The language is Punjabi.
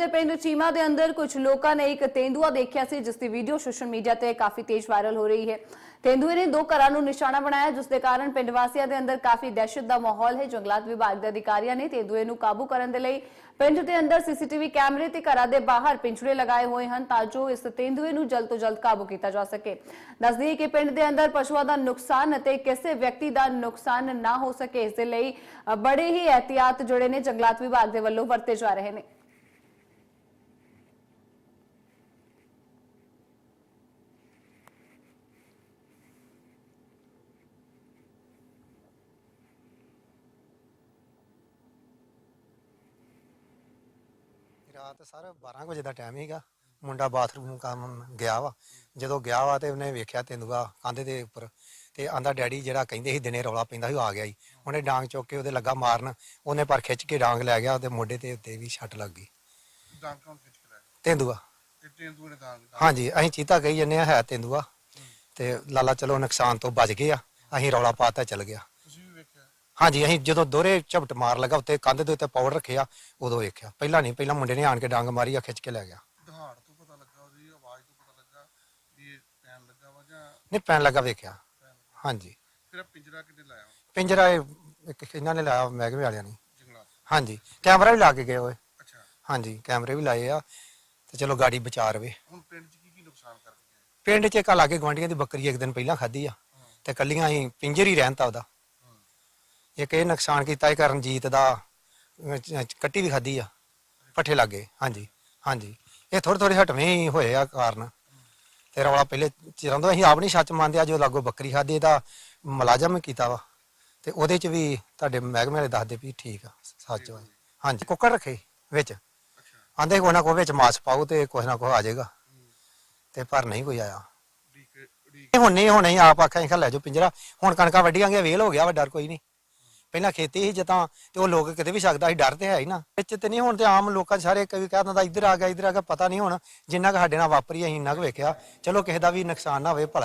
ਦੇ ਪਿੰਡ ਚੀਮਾ ਦੇ ਅੰਦਰ ਕੁਝ ਲੋਕਾਂ ਨੇ ਇੱਕ ਤੇਂਦੂਆ ਦੇਖਿਆ ਸੀ, ਜਿਸ ਦੀ ਵੀਡੀਓ ਸੋਸ਼ਲ ਮੀਡੀਆ ਤੇ ਕਾਫੀ ਤੇਜ਼ ਵਾਇਰਲ ਹੋ ਰਹੀ ਹੈ। ਤੇਂਦੂਏ ਨੇ ਦੋ ਘਰਾਂ ਨੂੰ ਨਿਸ਼ਾਨਾ ਬਣਾਇਆ, ਜਿਸ ਦੇ ਕਾਰਨ ਪਿੰਡ ਵਾਸੀਆਂ ਦੇ ਅੰਦਰ ਕਾਫੀ ਦਹਿਸ਼ਤ ਦਾ ਮਾਹੌਲ ਹੈ। ਜੰਗਲਾਤ ਵਿਭਾਗ ਦੇ ਅਧਿਕਾਰੀਆਂ ਨੇ ਤੇਂਦੂਏ ਨੂੰ ਕਾਬੂ ਕਰਨ ਦੇ ਲਈ ਪਿੰਡ ਦੇ ਅੰਦਰ ਸੀਸੀਟੀਵੀ ਕੈਮਰੇ ਤੇ ਘਰਾਂ ਦੇ ਬਾਹਰ ਪਿੰਜਰੇ ਲਗਾਏ ਹੋਏ ਹਨ, ਤਾਂ ਜੋ ਇਸ ਤੇਂਦੂਏ ਨੂੰ ਜਲਦ ਤੋਂ ਜਲਦ ਕਾਬੂ ਕੀਤਾ ਜਾ ਸਕੇ। ਦੱਸਦੀ ਕਿ ਪਿੰਡ ਦੇ ਅੰਦਰ ਪਸ਼ੂਆਂ ਦਾ ਨੁਕਸਾਨ ਅਤੇ ਕਿਸੇ ਵਿਅਕਤੀ ਦਾ ਨੁਕਸਾਨ ਨਾ ਹੋ ਸਕੇ, ਇਸ ਦੇ ਲਈ ਬੜੇ ਹੀ ਇਹਤਿਆਤ ਜਿਹੜੇ ਨੇ ਜੰਗਲਾਤ ਵਿਭਾਗ ਦੇ ਵੱਲੋਂ ਵਰਤੇ ਜਾ ਰਹੇ ਨੇ। ਰਾਤ ਸਰ 12 ਕੁ ਵਜੇ ਦਾ ਟਾਈਮ ਸੀਗਾ। ਮੁੰਡਾ ਬਾਥਰੂਮ ਕੰਮ ਗਿਆ ਵਾ। ਜਦੋਂ ਗਿਆ ਵਾ ਤੇ ਉਹਨੇ ਵੇਖਿਆ ਤੇਂਦੂਆ ਕੰਧ ਦੇ ਉੱਪਰ ਤੇ ਆਂਦਾ ਡੈਡੀ ਜਿਹੜਾ ਕਹਿੰਦੇ ਸੀ ਦਿਨੇ ਰੌਲਾ ਪੈਂਦਾ ਸੀ ਉਹ ਆ ਗਿਆ ਜੀ ਉਹਨੇ ਡਾਂਗ ਚੁੱਕ ਕੇ ਉਹਦੇ ਲੱਗਾ ਮਾਰਨ। ਉਹਨੇ ਪਰ ਖਿੱਚ ਕੇ ਡਾਂਗ ਲੈ ਗਿਆ ਉਹਦੇ ਮੋਢੇ ਤੇ ਉੱਤੇ ਵੀ ਛੱਟ ਲੱਗ ਗਈ। ਡਾਂਗ ਕੌਣ ਖਿੱਚ ਕੇ ਲੈ ਗਿਆ? ਤੇਂਦੂਆ। ਤੇ ਤੇਂਦੂਏ ਨੇ ਡਾਂਗ ਹਾਂਜੀ ਅਸੀਂ ਚੀਤਾ ਕਹੀ ਜੰਨੇ ਆ ਹੈ ਤੇਂਦੂਆ। ਤੇ ਲਾਲਾ ਚਲੋ ਨੁਕਸਾਨ ਤੋਂ ਬਚ ਗਏ ਆ। ਅਸੀਂ ਰੌਲਾ ਪਾਤਾ ਚੱਲ ਗਿਆ। ਹਾਂਜੀ ਅਸੀਂ ਜਦੋਂ ਦੋਹਰੇ ਝਪਟ ਮਾਰ ਲਗਾ ਉੱਤੇ ਕੰਧ ਦੇ ਉੱਤੇ ਪਾਊਡਰ ਰੱਖਿਆ ਉਦੋਂ ਵੇਖਿਆ। ਪਹਿਲਾਂ ਨਹੀਂ ਪਹਿਲਾਂ ਮੁੰਡੇ ਨੇ ਆਣ ਕੇ ਡਾਂਗ ਮਾਰੀ ਆ ਖਿੱਚ ਕੇ ਲੈ ਗਿਆ। ਦਹਾੜ ਤੋਂ ਪਤਾ ਲੱਗਾ ਉਹਦੀ ਆਵਾਜ਼ ਤੋਂ ਪਤਾ ਲੱਗਾ ਵੀ ਪੈਣ ਲੱਗਾ ਵਾ ਜਾਂ ਨਹੀਂ ਪੈਣ ਲੱਗਾ ਵੇਖਿਆ। ਹਾਂਜੀ। ਫਿਰ ਪਿੰਜਰਾ ਕਿੱਥੇ ਲਾਇਆ ਪਿੰਜਰਾ ਇਹ ਇੱਕ ਇਹਨਾਂ ਨੇ ਲਾਇਆ ਮਹਿਕਮੇ ਵਾਲਿਆਂ ਨੇ। ਜੰਗਲਾਤ ਹਾਂਜੀ ਕੈਮਰਾ ਵੀ ਲਾ ਕੇ ਗਏ ਓਏ ਅੱਛਾ। ਹਾਂਜੀ ਕੈਮਰੇ ਵੀ ਲਾਏ ਆ ਤੇ ਚਲੋ ਗਾੜੀ ਬਚਾ ਰਵੇ। ਹੁਣ ਪਿੰਡ 'ਚ ਕੀ ਕੀ ਨੁਕਸਾਨ ਕਰ ਪਿੰਡ 'ਚ ਇੱਕ ਲਾਗੇ ਗਵਾਂਡੀਆਂ ਦੀ ਬੱਕਰੀ ਇੱਕ ਦਿਨ ਪਹਿਲਾਂ ਖਾਧੀ ਆ ਤੇ ਕੱਲੀਆਂ ਹੀ ਪਿੰਜਰ ਹੀ ਰਹਿਣ ਤਾ ਉਹਦਾ। ਇੱਕ ਇਹ ਨੁਕਸਾਨ ਕੀਤਾ ਇਹ ਕਰਨਜੀਤ ਦਾ ਅਹ, ਚ- ਚ- ਕੱਟੀ ਵੀ ਖਾਧੀ ਆ ਪੱਠੇ ਲੱਗੇ ਹਾਂਜੀ ਹਾਂਜੀ। ਇਹ ਥੋੜੇ ਥੋੜੇ ਹਟਵੇਂ ਹੀ ਹੋਏ ਆ ਕਾਰਨ। ਤੇ ਰੌਲਾ ਪਹਿਲੇ ਚਿਰਾਂ ਤੋਂ ਅਸੀਂ ਆਪ ਨਹੀਂ ਸੱਚ ਮੰਨਦੇ ਆ ਜੋ ਲਾਗੋ ਬੱਕਰੀ ਖਾਧੀ ਇਹਦਾ ਮੁਲਾਜ਼ਮ ਕੀਤਾ ਵਾ। ਤੇ ਉਹਦੇ ਚ ਵੀ ਤੁਹਾਡੇ ਮਹਿਕਮੇ ਵਾਲੇ ਦੱਸਦੇ ਵੀ ਠੀਕ ਆ ਸੱਚ ਵਾ। ਹਾਂਜੀ ਕੁੱਕੜ ਰੱਖੇ ਵਿੱਚ। ਆਂਦੇ ਕੋਈ ਨਾ ਕੋਈ ਵਿੱਚ ਮਾਸ ਪਾਓ ਤੇ ਕੁਛ ਨਾ ਕੁਛ ਆ ਜਾਏਗਾ। ਤੇ ਪਰ ਨਹੀਂ ਕੋਈ ਆਇਆ। ਇਹ ਹੁਣ ਨਹੀਂ ਹੁਣ ਅਸੀਂ ਆਪ ਆਖਿਆ ਅਸੀਂ ਲੈ ਜਾਓ ਪਿੰਜਰਾ। ਹੁਣ ਕਣਕਾਂ ਵੱਢੀਆਂਗੇ ਵੇਲ ਹੋ ਗਿਆ ਵਾ ਡਰ ਕੋਈ ਨਹੀਂ। ਪਹਿਲਾਂ ਖੇਤੀ ਸੀ ਜਤਾਂ ਤੇ ਉਹ ਲੋਕ ਕਿਤੇ ਵੀ ਸਕਦਾ ਸੀ, ਡਰ ਤੇ ਹੈ ਹੀ ਨਾ। ਵਿੱਚ ਤੇ ਨਹੀਂ ਹੁਣ ਤੇ ਆਮ ਲੋਕਾਂ 'ਚ ਸਾਰੇ ਕਵੀ ਕਹਿ ਦਿੰਦਾ, ਇੱਧਰ ਆ ਗਿਆ, ਇੱਧਰ ਆ ਗਿਆ, ਪਤਾ ਨਹੀਂ ਹੁਣ ਜਿੰਨਾ ਕੁ ਸਾਡੇ ਨਾਲ ਵਾਪਰੀ ਅਸੀਂ ਇੰਨਾ ਕੁ ਵੇਖਿਆ। ਚਲੋ ਕਿਸੇ ਦਾ ਵੀ ਨੁਕਸਾਨ ਨਾ ਹੋਵੇ, ਭਲਾ